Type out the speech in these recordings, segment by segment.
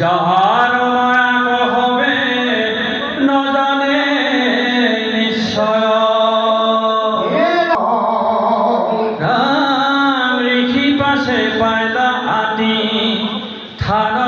যাহার মায়া কহবে নজানে নিশ্চয়। পাশে পায়দা আটি থানা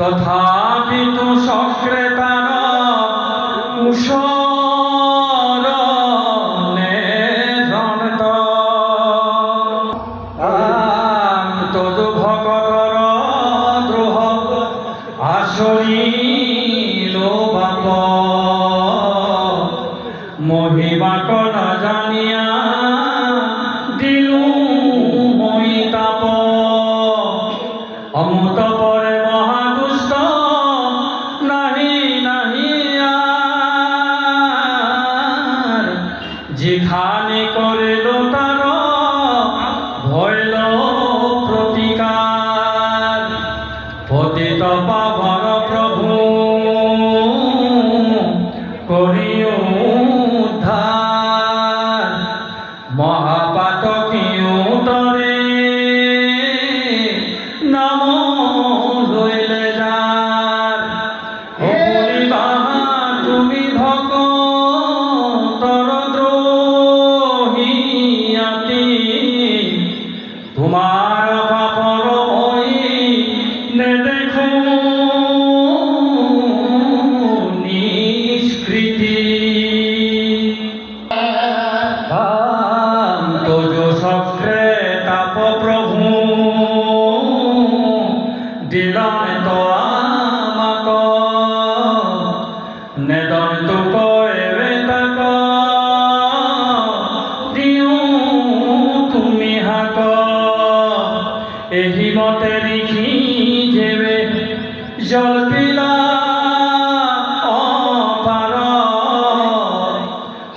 তথাপি তু সক্রেতার ভকতর দ্রোহ আসরী লোবাত মহিবাক না জানি যেখানে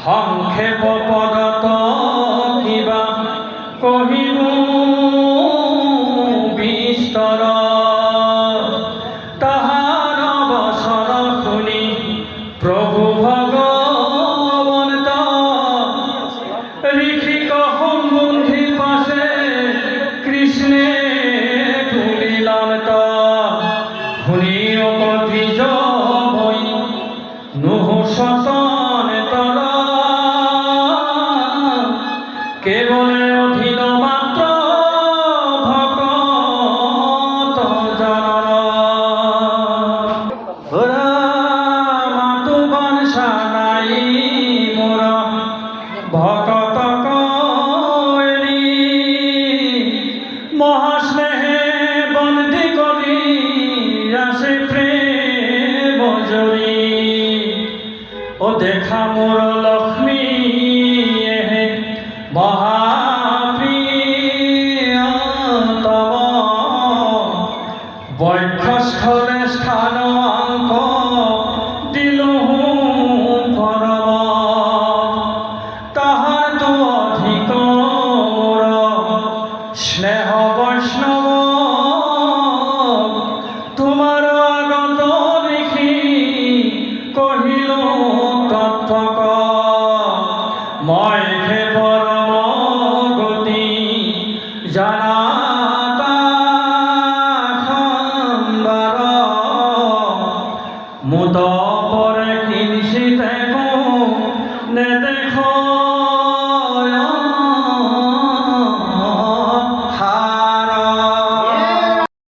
সংক্ষেপ পদত কিবা কহিব বিস্তৰ তাহাৰ বছৰ শুনি প্ৰভু ভগৱন্ত ঋষিক সম্বন্ধি পাছে কৃষ্ণে তুলিলান্ত শুনিও অপথি মহাস্নেহে বন্দি করি আসে প্রেম জরি ও দেখা মোর লক্ষ্মী এহে তত্ত্বক মই হে পরম গতি সম্বার। মুদ পরে কিনছি দেখো নে দেখো